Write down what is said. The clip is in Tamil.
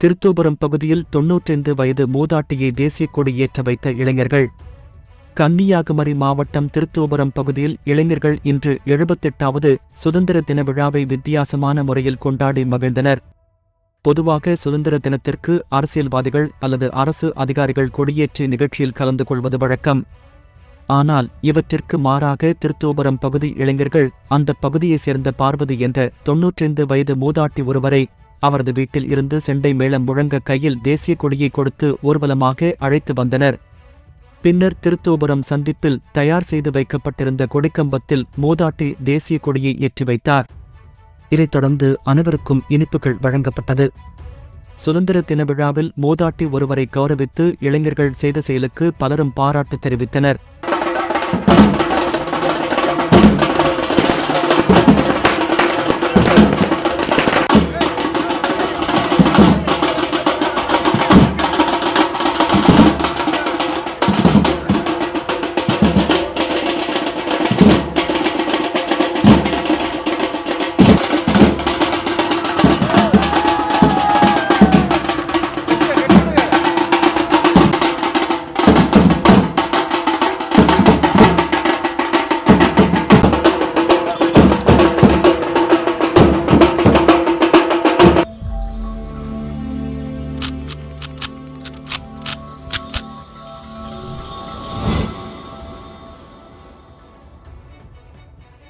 திருத்தோபுரம் பகுதியில் தொன்னூற்றைந்து வயது மூதாட்டியை தேசிய கொடி ஏற்ற வைத்த இளைஞர்கள். கன்னியாகுமரி மாவட்டம் திருத்தோபுரம் பகுதியில் இளைஞர்கள் இன்று எழுபத்தெட்டாவது சுதந்திர தின விழாவை வித்தியாசமான முறையில் கொண்டாடி மகிழ்ந்தனர். பொதுவாக சுதந்திர தினத்திற்கு அரசியல்வாதிகள் அல்லது அரசு அதிகாரிகள் கொடியேற்றி நிகழ்ச்சியில் கலந்து கொள்வது வழக்கம். ஆனால் இவற்றிற்கு மாறாக திருத்தோபுரம் பகுதி இளைஞர்கள் அந்த பகுதியைச் சேர்ந்த பார்வதி என்ற தொன்னூற்றைந்து வயது மூதாட்டி ஒருவரை அவரது வீட்டில் இருந்து செண்டை மேளம் முழங்க கையில் தேசிய கொடியை கொடுத்து ஊர்வலமாக அழைத்து வந்தனர். பின்னர் திருத்தோபுரம் சந்திப்பில் தயார் செய்து வைக்கப்பட்டிருந்த கொடிக்கம்பத்தில் மூதாட்டி தேசிய கொடியை ஏற்றி வைத்தார். இதைத் தொடர்ந்து அனைவருக்கும் இனிப்புகள் வழங்கப்பட்டது. சுதந்திர தின விழாவில் மூதாட்டி ஒருவரை கௌரவித்து இளைஞர்கள் செய்த செயலுக்கு பலரும் பாராட்டு தெரிவித்தனர்.